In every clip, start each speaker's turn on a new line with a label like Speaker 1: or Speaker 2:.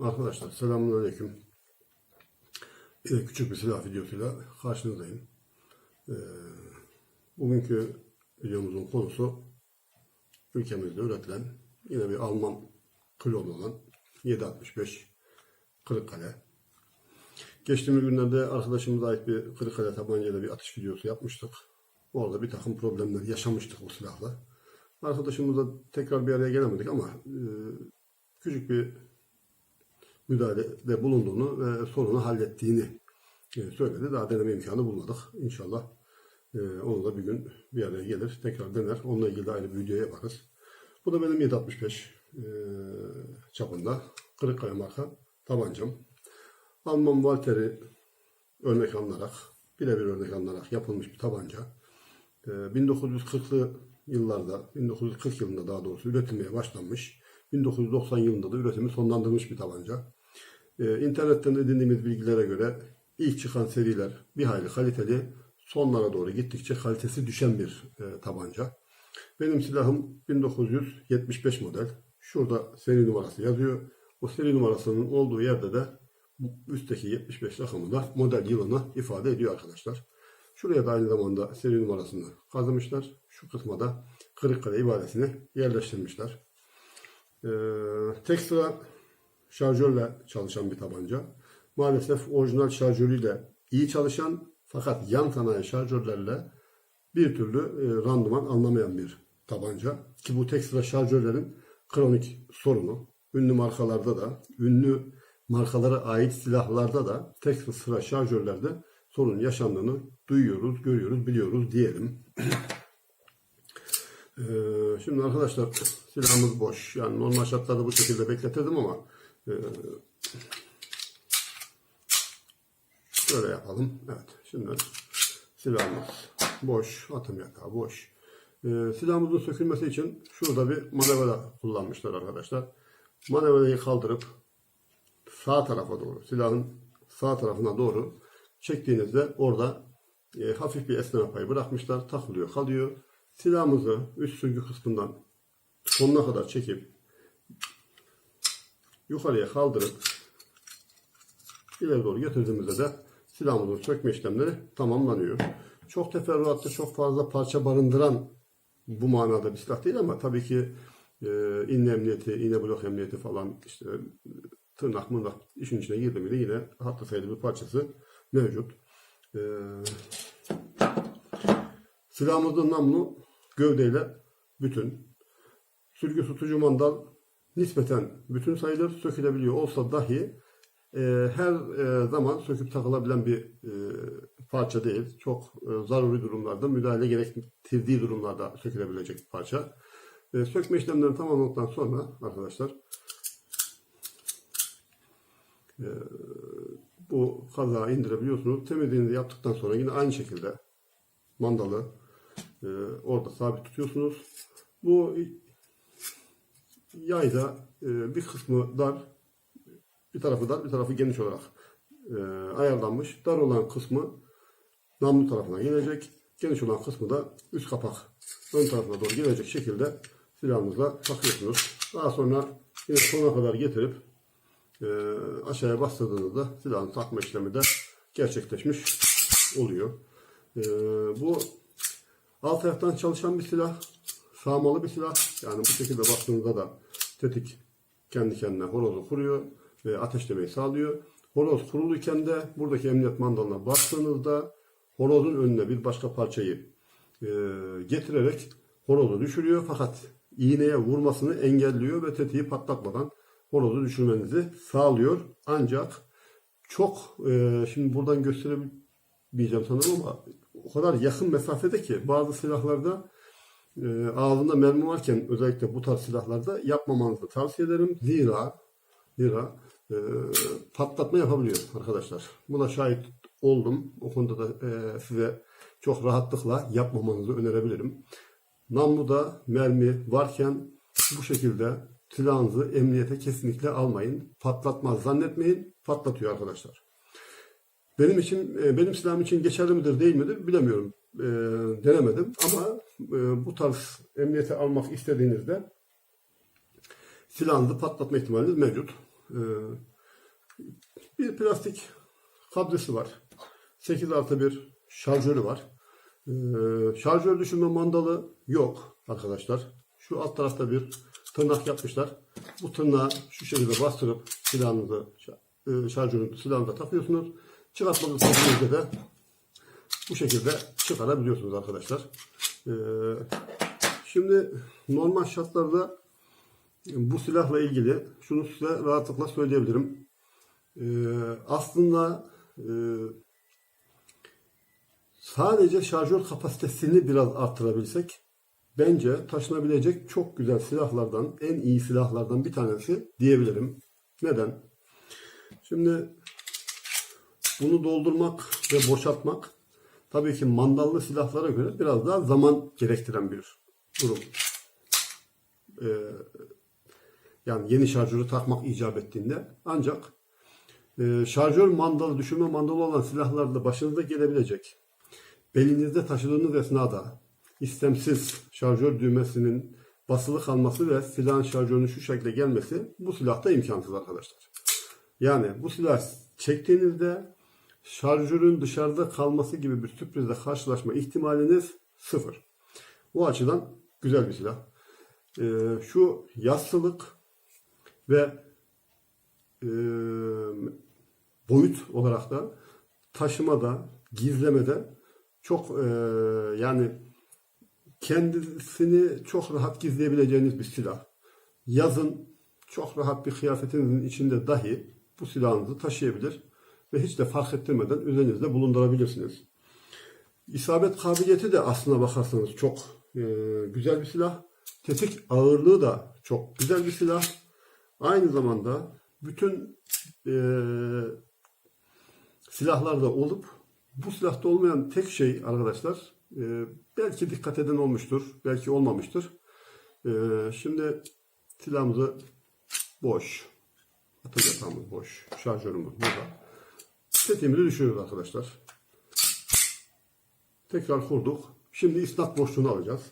Speaker 1: Arkadaşlar selamünaleyküm. Yine küçük bir silah videosuyla karşınızdayım. Ee, bugünkü videomuzun konusu ülkemizde üretilen yine bir Alman klonu olan 765 Kırıkkale. Geçtiğimiz günlerde arkadaşımıza ait bir Kırıkkale tabancayla bir atış videosu yapmıştık. Orada bir takım problemler yaşamıştık o silahla. Arkadaşımızla tekrar bir araya gelemedik ama e, küçük bir müdahalede bulunduğunu ve sorunu hallettiğini e, söyledi. Daha deneme imkanı bulmadık. İnşallah e, onu da bir gün bir araya gelir. Tekrar dener. Onunla ilgili de ayrı bir video yaparız. Bu da benim 765 e, çapında Kırıkkale marka tabancam. Alman Walter'i örnek alınarak, birebir örnek alınarak yapılmış bir tabanca. E, 1940'lı yıllarda, 1940 yılında daha doğrusu üretilmeye başlanmış. 1990 yılında da üretimi sonlandırmış bir tabanca. Ee, internetten edindiğimiz bilgilere göre ilk çıkan seriler bir hayli kaliteli, sonlara doğru gittikçe kalitesi düşen bir e, tabanca. Benim silahım 1975 model. Şurada seri numarası yazıyor. O seri numarasının olduğu yerde de üstteki 75 rakamı da model yılını ifade ediyor arkadaşlar. Şuraya da aynı zamanda seri numarasını kazımışlar. Şu kısma da Kırıkkale ibadesini yerleştirmişler. Ee, tek sıra şarjörle çalışan bir tabanca. Maalesef orijinal şarjörüyle iyi çalışan fakat yan sanayi şarjörlerle bir türlü e, randıman anlamayan bir tabanca. Ki bu tek sıra şarjörlerin kronik sorunu. Ünlü markalarda da, ünlü markalara ait silahlarda da tek sıra şarjörlerde sorun yaşandığını duyuyoruz, görüyoruz, biliyoruz diyelim. Ee, şimdi arkadaşlar silahımız boş. Yani normal şartlarda bu şekilde bekletirdim ama şöyle yapalım. Evet. Şimdi silahımız boş. Atım yatağı boş. Ee, silahımızın sökülmesi için şurada bir manevra kullanmışlar arkadaşlar. Manevrayı kaldırıp sağ tarafa doğru, silahın sağ tarafına doğru çektiğinizde orada e, hafif bir esneme payı bırakmışlar. Takılıyor, kalıyor. Silahımızı üst sürgü kısmından sonuna kadar çekip yukarıya kaldırıp ileri doğru götürdüğümüzde de silahımızın sökme işlemleri tamamlanıyor. Çok teferruatlı, çok fazla parça barındıran bu manada bir silah değil ama tabii ki e, iğne emniyeti, iğne blok emniyeti falan işte tırnak mırnak işin içine girdi miydi yine hatta sayılı bir parçası mevcut. E, silahımızın namlu gövdeyle bütün. Sürgü tutucu mandal nispeten bütün sayılır. Sökülebiliyor olsa dahi e, her e, zaman söküp takılabilen bir e, parça değil. Çok e, zaruri durumlarda, müdahale gerektirdiği durumlarda sökülebilecek bir parça. E, sökme işlemlerini tamamladıktan sonra arkadaşlar e, bu kazağı indirebiliyorsunuz. Temizliğini yaptıktan sonra yine aynı şekilde mandalı e, orada sabit tutuyorsunuz. Bu yayda e, bir kısmı dar, bir tarafı dar, bir tarafı geniş olarak e, ayarlanmış. Dar olan kısmı namlu tarafına gelecek. Geniş olan kısmı da üst kapak ön tarafına doğru gelecek şekilde silahımızla takıyorsunuz. Daha sonra yine sona kadar getirip e, aşağıya bastırdığınızda silahın takma işlemi de gerçekleşmiş oluyor. E, bu alt ayaktan çalışan bir silah, sağmalı bir silah. Yani bu şekilde baktığınızda da tetik kendi kendine horozu kuruyor ve ateşlemeyi sağlıyor. Horoz kuruluyken de buradaki emniyet mandalına bastığınızda horozun önüne bir başka parçayı e, getirerek horozu düşürüyor. Fakat iğneye vurmasını engelliyor ve tetiği patlatmadan horozu düşürmenizi sağlıyor. Ancak çok e, şimdi buradan gösterebilmeyeceğim sanırım ama o kadar yakın mesafede ki bazı silahlarda e, ağzında mermi varken özellikle bu tarz silahlarda yapmamanızı tavsiye ederim. Zira zira e, patlatma yapabiliyor arkadaşlar. Buna şahit oldum. O konuda da e, size çok rahatlıkla yapmamanızı önerebilirim. Namluda mermi varken bu şekilde silahınızı emniyete kesinlikle almayın. Patlatmaz zannetmeyin. Patlatıyor arkadaşlar. Benim için, e, benim silahım için geçerli midir değil midir bilemiyorum. E, denemedim ama e, bu tarz emniyete almak istediğinizde silahınızı patlatma ihtimaliniz mevcut. Ee, bir plastik kablesi var. 8 artı bir şarjörü var. Ee, şarjör düşürme mandalı yok arkadaşlar. Şu alt tarafta bir tırnak yapmışlar. Bu tırnağı şu şekilde bastırıp silahınızı, e, şarjörün silahınıza takıyorsunuz. Çıkartmak istediğinizde de bu şekilde çıkarabiliyorsunuz arkadaşlar. Ee, şimdi normal şartlarda bu silahla ilgili şunu size rahatlıkla söyleyebilirim. Ee, aslında e, sadece şarjör kapasitesini biraz arttırabilsek bence taşınabilecek çok güzel silahlardan, en iyi silahlardan bir tanesi diyebilirim. Neden? Şimdi bunu doldurmak ve boşaltmak tabii ki mandallı silahlara göre biraz daha zaman gerektiren bir durum. Ee, yani yeni şarjörü takmak icap ettiğinde ancak e, şarjör mandalı, düşürme mandalı olan silahlarda başınıza gelebilecek belinizde taşıdığınız esnada istemsiz şarjör düğmesinin basılı kalması ve silahın şarjörünün şu şekilde gelmesi bu silahta imkansız arkadaşlar. Yani bu silah çektiğinizde şarjörün dışarıda kalması gibi bir sürprizle karşılaşma ihtimaliniz sıfır. O açıdan güzel bir silah. Ee, şu yassılık ve e, boyut olarak da taşımada, gizlemede çok e, yani kendisini çok rahat gizleyebileceğiniz bir silah. Yazın çok rahat bir kıyafetinizin içinde dahi bu silahınızı taşıyabilir ve hiç de fark ettirmeden üzerinizde bulundurabilirsiniz. İsabet kabiliyeti de aslına bakarsanız çok e, güzel bir silah. Tetik ağırlığı da çok güzel bir silah. Aynı zamanda bütün e, silahlarda olup bu silahta olmayan tek şey arkadaşlar e, belki dikkat eden olmuştur, belki olmamıştır. E, şimdi silahımızı boş, atış yatağımız boş, şarjörümüz burada. Tetiğimizi düşürüyoruz arkadaşlar. Tekrar kurduk. Şimdi isnat boşluğunu alacağız.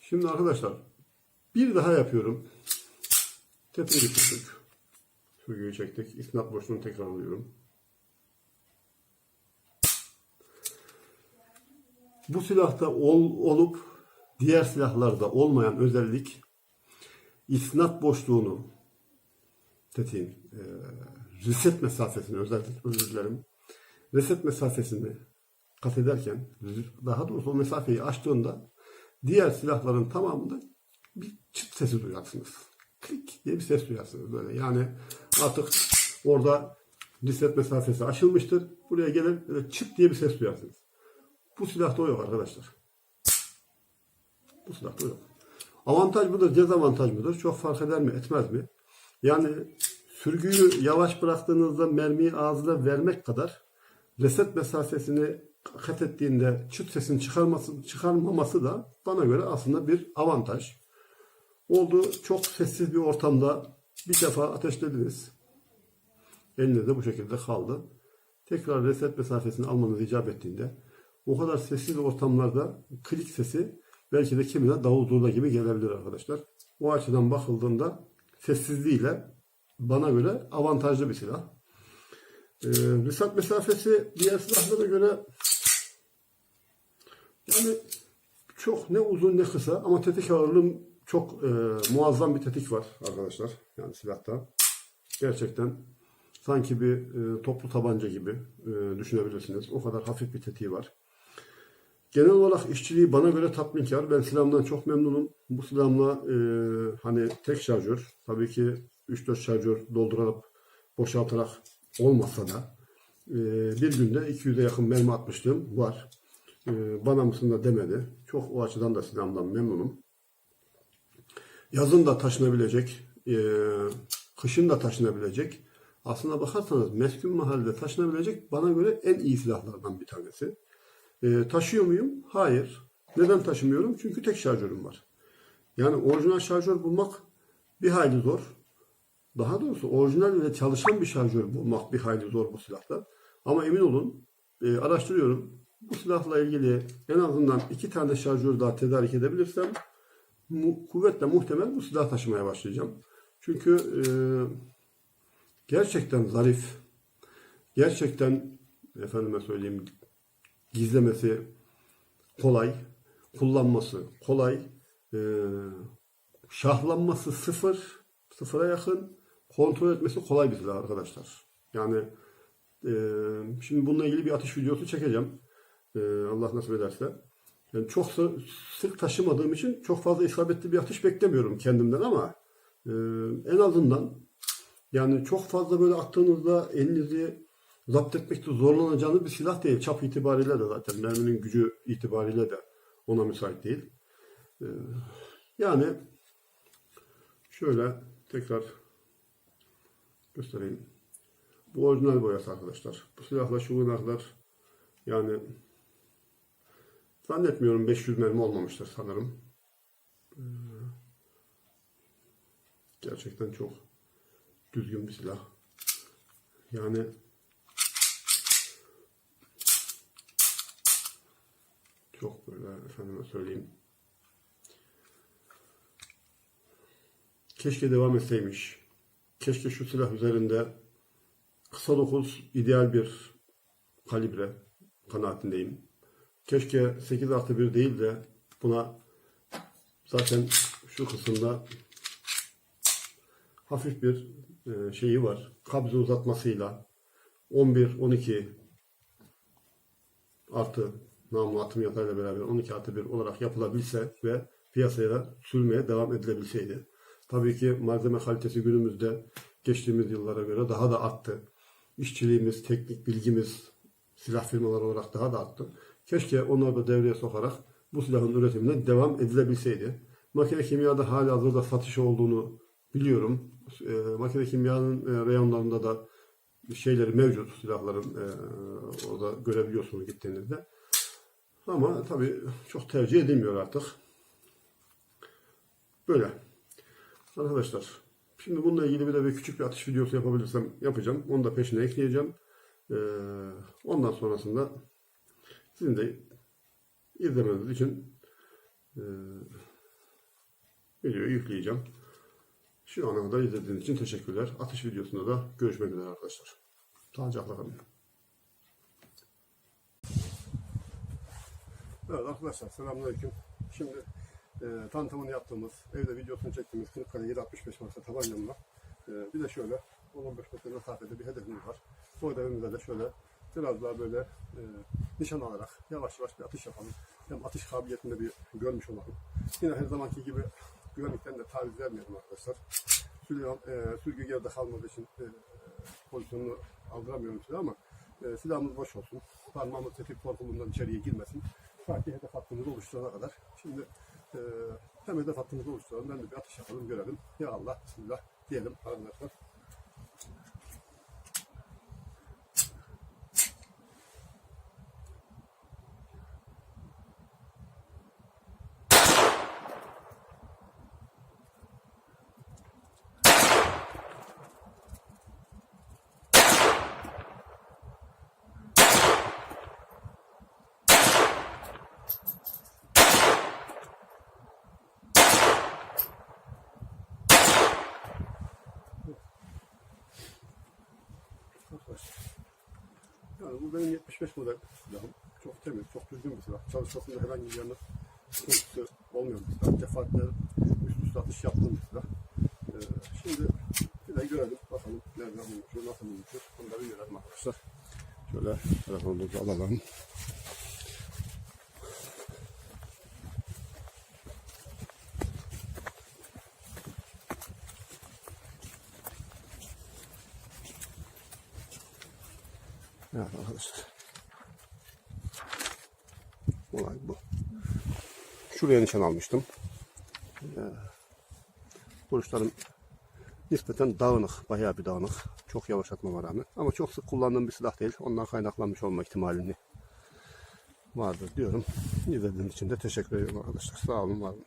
Speaker 1: Şimdi arkadaşlar bir daha yapıyorum. Tetiği düşürdük. Sürgüyü çektik. İsnat boşluğunu tekrar alıyorum. Bu silahta ol, olup diğer silahlarda olmayan özellik isnat boşluğunu tetiğin e, reset mesafesini özellikle özür dilerim. Reset mesafesini kat ederken daha doğrusu o mesafeyi açtığında diğer silahların tamamında bir çıt sesi duyarsınız. Klik diye bir ses duyarsınız böyle. Yani artık orada reset mesafesi aşılmıştır. Buraya gelir böyle çıt diye bir ses duyarsınız. Bu silahta o yok arkadaşlar. Bu silahta o yok. Avantaj mıdır, dezavantaj mıdır? Çok fark eder mi, etmez mi? Yani sürgüyü yavaş bıraktığınızda mermiyi ağzına vermek kadar reset mesafesini kat ettiğinde çıt sesini çıkarması, çıkarmaması da bana göre aslında bir avantaj. Oldu çok sessiz bir ortamda bir defa ateşlediniz. Elinizde bu şekilde kaldı. Tekrar reset mesafesini almanız icap ettiğinde o kadar sessiz ortamlarda klik sesi belki de kimine davul zurna gibi gelebilir arkadaşlar. O açıdan bakıldığında sessizliğiyle bana göre avantajlı bir silah. Ee, reset mesafesi diğer silahlara göre yani çok ne uzun ne kısa ama tetik ağırlığı çok e, muazzam bir tetik var arkadaşlar. Yani silahta. Gerçekten sanki bir e, toplu tabanca gibi e, düşünebilirsiniz. O kadar hafif bir tetiği var. Genel olarak işçiliği bana göre tatminkar. Ben silahımdan çok memnunum. Bu silahımla e, hani tek şarjör, tabii ki 3-4 şarjör doldurarak boşaltarak olmasa da e, bir günde 200'e yakın mermi atmışlığım var. E, bana mısın da demedi. Çok o açıdan da silahımdan memnunum. Yazın da taşınabilecek, e, kışın da taşınabilecek. Aslına bakarsanız meskun mahallede taşınabilecek bana göre en iyi silahlardan bir tanesi. E, taşıyor muyum? Hayır. Neden taşımıyorum? Çünkü tek şarjörüm var. Yani orijinal şarjör bulmak bir hayli zor. Daha doğrusu orijinal ve çalışan bir şarjör bulmak bir hayli zor bu silahta. Ama emin olun e, araştırıyorum. bu silahla ilgili en azından iki tane şarjör daha tedarik edebilirsem mu- kuvvetle muhtemel bu silah taşımaya başlayacağım. Çünkü e, gerçekten zarif, gerçekten efendime söyleyeyim gizlemesi kolay, kullanması kolay, e, şahlanması sıfır, sıfıra yakın, kontrol etmesi kolay bir silah arkadaşlar. Yani e, şimdi bununla ilgili bir atış videosu çekeceğim. E, Allah nasip ederse. Yani çok sı- sık taşımadığım için çok fazla isabetli bir atış beklemiyorum kendimden ama en azından yani çok fazla böyle attığınızda elinizi zapt etmekte zorlanacağınız bir silah değil. Çap itibariyle de zaten merminin gücü itibariyle de ona müsait değil. Ee, yani şöyle tekrar göstereyim. Bu orijinal boyası arkadaşlar. Bu silahla şu güne kadar yani zannetmiyorum 500 mermi olmamıştır sanırım. Ee, Gerçekten çok düzgün bir silah. Yani çok böyle efendime söyleyeyim. Keşke devam etseymiş. Keşke şu silah üzerinde kısa dokuz ideal bir kalibre kanaatindeyim. Keşke 8 artı 1 değil de buna zaten şu kısımda hafif bir e, şeyi var. Kabze uzatmasıyla 11, 12 artı namlu atım yatayla beraber 12 artı 1 olarak yapılabilse ve piyasaya sürmeye devam edilebilseydi. Tabii ki malzeme kalitesi günümüzde geçtiğimiz yıllara göre daha da arttı. İşçiliğimiz, teknik bilgimiz silah firmaları olarak daha da arttı. Keşke onları da devreye sokarak bu silahın üretimine devam edilebilseydi. Makine kimyada hala hazırda satışı olduğunu biliyorum. E, makine kimyanın e, reyonlarında da şeyleri mevcut silahların e, orada görebiliyorsunuz gittiğinizde. Ama tabii çok tercih edilmiyor artık. Böyle. Arkadaşlar şimdi bununla ilgili bir de bir küçük bir atış videosu yapabilirsem yapacağım. Onu da peşine ekleyeceğim. E, ondan sonrasında sizin de izlemeniz için e, videoyu yükleyeceğim. Şu ana kadar izlediğiniz için teşekkürler. Atış videosunda da görüşmek üzere arkadaşlar. Sağlıcakla kalın. Evet arkadaşlar selamünaleyküm. Şimdi e, tanıtımını yaptığımız, evde videosunu çektiğimiz Kırıkkale 765 marka tabancamla e, bir de şöyle 10-15 metre mesafede bir hedefimiz var. Bu hedefimizde de şöyle biraz daha böyle e, nişan alarak yavaş yavaş bir atış yapalım. Hem atış kabiliyetini de bir görmüş olalım. Yine her zamanki gibi güvenlikten de taviz vermeyelim arkadaşlar. Sürgü, e, sürgü geride kalmadığı için e, pozisyonunu aldıramıyorum size ama e, silahımız boş olsun. Parmağımız tetik korkulundan içeriye girmesin. Sanki hedef hattımızı oluşturana kadar. Şimdi e, hem hedef hattımızı oluşturalım. Ben de bir atış yapalım görelim. Ya Allah Bismillah diyelim arkadaşlar. Arkadaşlar. Yani bu benim 75 model silahım. Çok temiz, çok düzgün bir silah. Çalışmasında herhangi bir yanı sıkıntısı olmuyor bir silah. Defaatle üst üste atış yaptığım bir silah. Ee, şimdi bir de görelim bakalım nereden bulmuşuz, nasıl bulmuşuz. Bunları görelim arkadaşlar. Şöyle telefonumuzu alalım. Evet arkadaşlar. Olay bu. Şuraya nişan almıştım. Ee, Vuruşlarım nispeten dağınık, bayağı bir dağınık. Çok yavaşlatmama rağmen. Ama çok sık kullandığım bir silah değil. Ondan kaynaklanmış olma ihtimalini vardır diyorum. İzlediğiniz için de teşekkür ederim arkadaşlar. Sağ olun, var olun.